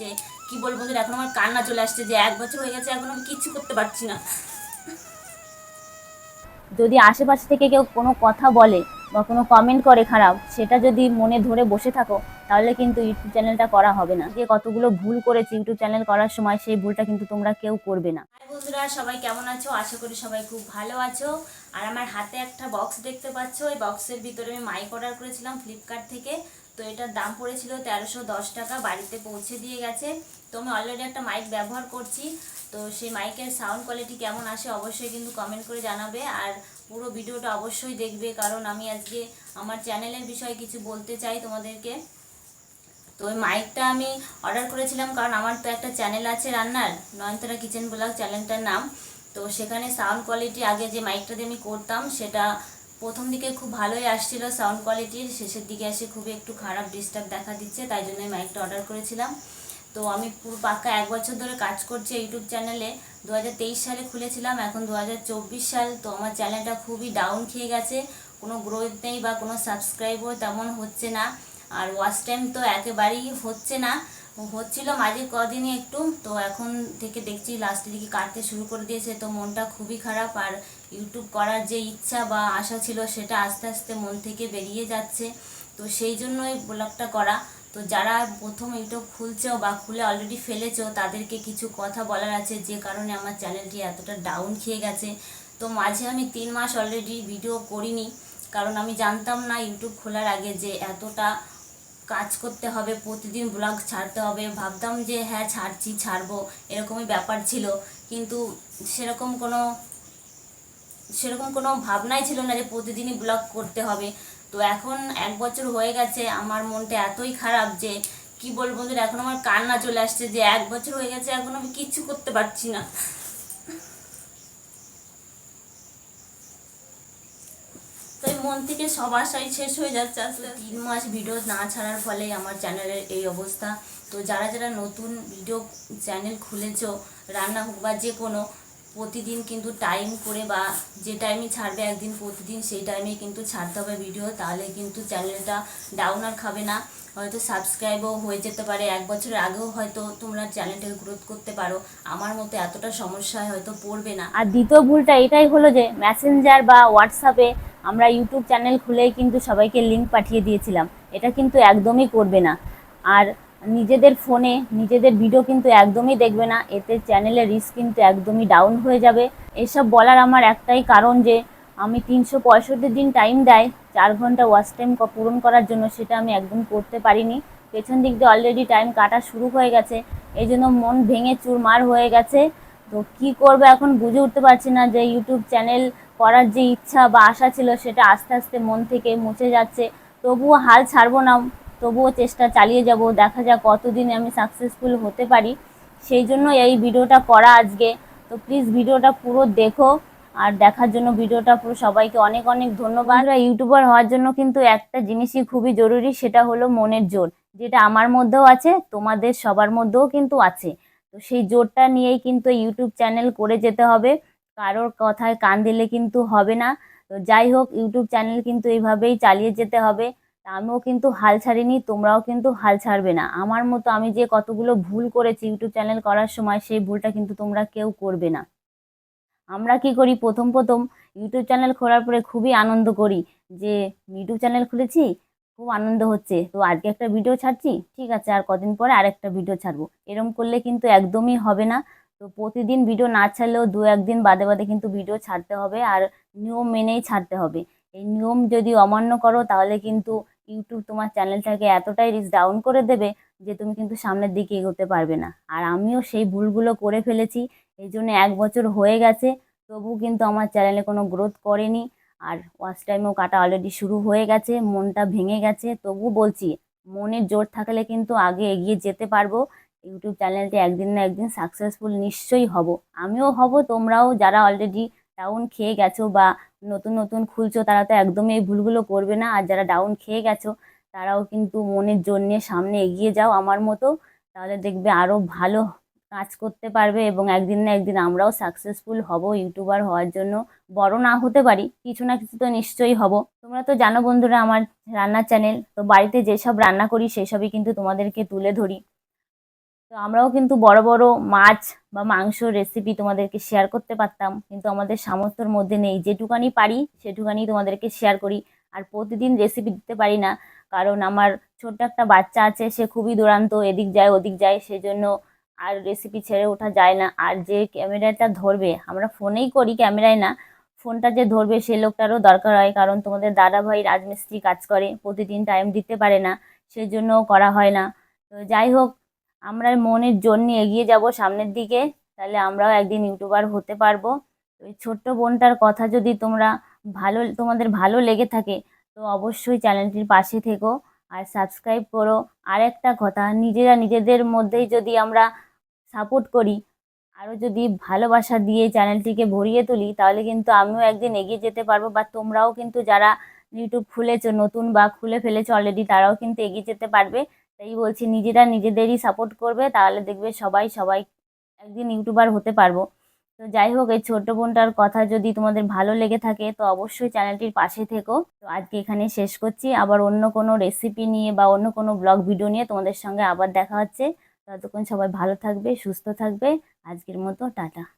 যে কি বলব বন্ধুরা এখন আমার কান্না চলে আসছে যে এক বছর হয়ে গেছে এখন আমি কিচ্ছু করতে পারছি না। যদি আশেপাশে থেকে কেউ কোনো কথা বলে বা কোনো কমেন্ট করে খারাপ সেটা যদি মনে ধরে বসে থাকো তাহলে কিন্তু ইউটিউব চ্যানেলটা করা হবে না। যে কতগুলো ভুল করেছি ইউটিউব চ্যানেল করার সময় সেই ভুলটা কিন্তু তোমরা কেউ করবে না। বন্ধুরা সবাই কেমন আছো? আশা করি সবাই খুব ভালো আছো। আর আমার হাতে একটা বক্স দেখতে পাচ্ছো। ওই বক্সের ভিতরে আমি মাইক অর্ডার করেছিলাম ফ্লিপকার্ট থেকে। তো এটার দাম পড়েছিল তেরোশো দশ টাকা, বাড়িতে পৌঁছে দিয়ে গেছে। তো আমি অলরেডি একটা মাইক ব্যবহার করছি। তো সেই মাইকের সাউন্ড কোয়ালিটি কেমন আসে অবশ্যই কিন্তু কমেন্ট করে জানাবে। আর পুরো ভিডিওটা অবশ্যই দেখবে, কারণ আমি আজকে আমার চ্যানেলের বিষয়ে কিছু বলতে চাই তোমাদেরকে। তো ওই মাইকটা আমি অর্ডার করেছিলাম কারণ আমার তো একটা চ্যানেল আছে রান্নার, নয়নতারা কিচেন ব্লগ চ্যানেলটার নাম। তো সেখানে সাউন্ড কোয়ালিটি আগে যে মাইকটা দিয়ে আমি করতাম, সেটা প্রথম দিকে খুব ভালোই আসছিল সাউন্ড কোয়ালিটির শেষের দিকে এসে খুবই একটু খারাপ ডিস্টার্ব দেখা দিচ্ছে, তাই জন্য মাইকটা অর্ডার করেছিলাম। তো আমি পুরো পাক্কা এক বছর ধরে কাজ করছি ইউটিউব চ্যানেলে দু হাজার তেইশ সালে খুলেছিলাম, এখন দু হাজার চব্বিশ সাল। তো আমার চ্যানেলটা খুবই ডাউন খেয়ে গেছে। কোনো গ্রোথ নেই বা কোনো সাবস্ক্রাইবও তেমন হচ্ছে না। আর ওয়াচ টাইম তো একেবারেই হচ্ছে না। হচ্ছিল মাঝে কদিনই একটু। তো এখন থেকে দেখছি লাস্টের দিকে কাটতে শুরু করে দিয়েছে। তো মনটা খুবই খারাপ। আর ইউটিউব করার যে ইচ্ছা বা আশা ছিল সেটা আস্তে আস্তে মন থেকে বেরিয়ে যাচ্ছে। তো সেই জন্যই ব্লগটা করা। তো যারা প্রথম ইউটিউব খুলছো বা খুলে অলরেডি ফেলেছো, তাদেরকে কিছু কথা বলার আছে। যে কারণে আমার চ্যানেলটি এতটা ডাউন খেয়ে গেছে। তো মাঝে আমি তিন মাস অলরেডি ভিডিও করিনি। কারণ আমি জানতাম না ইউটিউব খোলার আগে যে এতটা কাজ করতে হবে, প্রতিদিন ব্লগ ছাড়তে হবে। ভাবতাম যে হ্যাঁ ছাড়ছি, ছাড়বো, এরকমই ব্যাপার ছিল। কিন্তু সেরকম কোনো সেরকম কোনো ভাবনাই ছিল না যে প্রতিদিনই ব্লগ করতে হবে। তো এখন এক বছর হয়ে গেছে, আমার মনটা এতই খারাপ যে কি বলব বন্ধুরা, এখন আমার কান্না চলে আসছে যে এক বছর হয়ে গেছে, এখন আমি কিচ্ছু করতে পারছি না। মন থেকে সব আশাই শেষ হয়ে যাচ্ছে আসলে। তিন মাস ভিডিও না ছাড়ার ফলে আমার চ্যানেলের এই অবস্থা। তো যারা যারা নতুন ভিডিও চ্যানেল খুলেছ, রান্না হোক বা যে কোনো প্রতিদিন কিন্তু টাইম করে বা যে টাইমে ছাড়বে একদিন প্রতিদিন, সেই টাইমে কিন্তু ছাড়তে হবে ভিডিও তাহলে কিন্তু চ্যানেলটা ডাউন আর খাবে না। হয়তো সাবস্ক্রাইবও হয়ে যেতে পারে। এক বছরের আগেও হয়তো তোমরা চ্যানেলটাকে গ্রোথ করতে পারো। আমার মতো এতটা সমস্যায় হয়তো পড়বে না। আর দ্বিতীয় ভুলটা এটাই হলো যে মেসেঞ্জার বা হোয়াটসঅ্যাপে আমরা ইউটিউব চ্যানেল খুলেই কিন্তু সবাইকে লিঙ্ক পাঠিয়ে দিয়েছিলাম। এটা কিন্তু একদমই করবে না। আর নিজেদের ফোনে, নিজেদের ভিডিও কিন্তু একদমই দেখবে না। এতে চ্যানেলের রিস্ক কিন্তু একদমই ডাউন হয়ে যাবে। এসব বলার আমার একটাই কারণ যে, আমি তিনশো পঁয়ষট্টি দিন টাইম দেয়, চার ঘণ্টা ওয়াচ টাইম পূরণ করার জন্য, সেটা আমি একদম করতে পারিনি। পেছন দিক দিয়ে অলরেডি টাইম কাটা শুরু হয়ে গেছে। এই জন্য মন ভেঙে চুরমার হয়ে গেছে। তো কি করব এখন বুঝে উঠতে পারছি না যে ইউটিউব চ্যানেল করার যে ইচ্ছা বা আশা ছিল, সেটা আস্তে আস্তে মন থেকে মুছে যাচ্ছে। তবুও হাল ছাড়বো না। তবুও চেষ্টা চালিয়ে যাব, দেখা যাক কতদিন আমি সাকসেসফুল হতে পারি। সেই জন্য এই ভিডিওটা করা আজকে। তো প্লিজ ভিডিওটা পুরো দেখো আর দেখার জন্য ভিডিওটা পুরো সবাইকে অনেক অনেক ধন্যবাদ। ইউটিউবার হওয়ার জন্য কিন্তু একটা জিনিসই খুবই জরুরি, সেটা হলো মনের জোর, যেটা আমার মধ্যেও আছে, তোমাদের সবার মধ্যেও কিন্তু আছে। তো সেই জোরটা নিয়েই কিন্তু ইউটিউব চ্যানেল করে যেতে হবে। কারোর কথায় কান দিলে কিন্তু হবে না। তো যাই হোক ইউটিউব চ্যানেল কিন্তু এইভাবেই চালিয়ে যেতে হবে। আমিও কিন্তু হাল ছাড়িনি, তোমরাও কিন্তু হাল ছাড়বে না। আমার মতো আমি যে কতগুলো ভুল করেছি ইউটিউব চ্যানেল করার সময়, সেই ভুলটা কিন্তু তোমরা কেউ করবে না। আমরা কি করি? প্রথম প্রথম ইউটিউব চ্যানেল খোলার পরে খুবই আনন্দ করি যে, ইউটিউব চ্যানেল খুলেছি, খুব আনন্দ হচ্ছে। তো আজকে একটা ভিডিও ছাড়ছি, ঠিক আছে, আর কদিন পরে আরেকটা ভিডিও ছাড়বো। এরম করলে কিন্তু একদমই হবে না। তো প্রতিদিন ভিডিও না ছাড়লেও দু একদিন বাদে বাদে কিন্তু ভিডিও ছাড়তে হবে, আর নিয়ম মেনেই ছাড়তে হবে। এই নিয়ম যদি অমান্য করো, তাহলে কিন্তু ইউটিউব তোমার চ্যানেলটাকে এতটাই রিচ ডাউন করে দেবে যে তুমি কিন্তু সামনের দিকে এগোতে পারবে না। আর আমিও সেই ভুলগুলো করে ফেলেছি, এই জন্য এক বছর হয়ে গেছে, তবু কিন্তু আমার চ্যানেলে কোনো গ্রোথ করেনি। আর ওয়াচ টাইমও কাটা অলরেডি শুরু হয়ে গেছে, মনটা ভেঙে গেছে, তবু বলছি, মনের জোর থাকলে কিন্তু আগে এগিয়ে যেতে পারব। ইউটিউব চ্যানেলটি একদিন না একদিন সাকসেসফুল নিশ্চয়ই হব। আমিও হব, তোমরাও যারা অলরেডি ডাউন খেয়ে গেছো বা নতুন নতুন খুলছো, তারা তো একদমই এই ভুলগুলো করবে না। আর যারা ডাউন খেয়ে গেছো, তারাও কিন্তু মনের জোর নিয়ে সামনে এগিয়ে যাও আমার মতো। তাহলে দেখবে আরও ভালো কাজ করতে পারবে এবং একদিন না একদিন আমরাও সাকসেসফুল হব ইউটিউবার হওয়ার জন্য। বড় না হতে পারি, কিছু না কিছু তো নিশ্চয়ই হব। তোমরা তো জানো বন্ধুরা আমার রান্নার চ্যানেল তো বাড়িতে যেসব রান্না করি, সেসবই কিন্তু তোমাদেরকে তুলে ধরি। তো আমরাও কিন্তু বড় বড় মাছ বা মাংস রেসিপি তোমাদেরকে শেয়ার করতে পারতাম। কিন্তু আমাদের সামর্থ্যের মধ্যে নেই। যেটুকানি পারি, সেটুকানি তোমাদেরকে শেয়ার করি। আর প্রতিদিন রেসিপি দিতে পারি না। কারণ আমার ছোট্ট একটা বাচ্চা আছে, সে খুবই দুরান্ত। এদিক যায়, ওদিক যায়, সেজন্য আর রেসিপি ছেড়ে ওঠা যায় না। আর যে ক্যামেরাটা ধরবে, আমরা ফোনেই করি ক্যামেরায় না। ফোনটা যে ধরবে, সে লোকটারও দরকার হয়। কারণ তোমাদের দাদা ভাই রাজমিস্ত্রি কাজ করে, প্রতিদিন টাইম দিতে পারে না। সেজন্য করা হয় না। তো যাই হোক আমরা মনের জন্য এগিয়ে যাব সামনের দিকে, তাহলে আমরাও একদিন ইউটিউবার হতে পারব। ওই ছোট্ট বোনটার কথা যদি তোমরা ভালো, তোমাদের ভালো লেগে থাকে, তো অবশ্যই চ্যানেলটির পাশে থেকো আর সাবস্ক্রাইব করো। আর একটা কথা, নিজেরা নিজেদের মধ্যেই যদি আমরা সাপোর্ট করি, আরও যদি ভালোবাসা দিয়ে চ্যানেলটিকে ভরিয়ে তুলি, তাহলে কিন্তু আমিও একদিন এগিয়ে যেতে পারব। বা তোমরাও কিন্তু যারা ইউটিউব খুলেছো, নতুন বা খুলে ফেলেছো অলরেডি তারাও কিন্তু এগিয়ে যেতে পারবে। তাই বলছি নিজেরা নিজেদেরই সাপোর্ট করবে, তাহলে দেখবে সবাই সবাই একদিন ইউটিউবার হতে পারব। তো যাই হোক, এই ছোট্ট বোনটার কথা যদি তোমাদের ভালো লেগে থাকে, তো অবশ্যই চ্যানেলটির পাশে থেকো। তো আজকে এখানে শেষ করছি। আবার অন্য কোনো রেসিপি নিয়ে বা অন্য কোনো ব্লগ ভিডিও নিয়ে তোমাদের সঙ্গে আবার দেখা হচ্ছে। ততক্ষণ সবাই ভালো থাকবে, সুস্থ থাকবে। আজকের মতো, টাটা।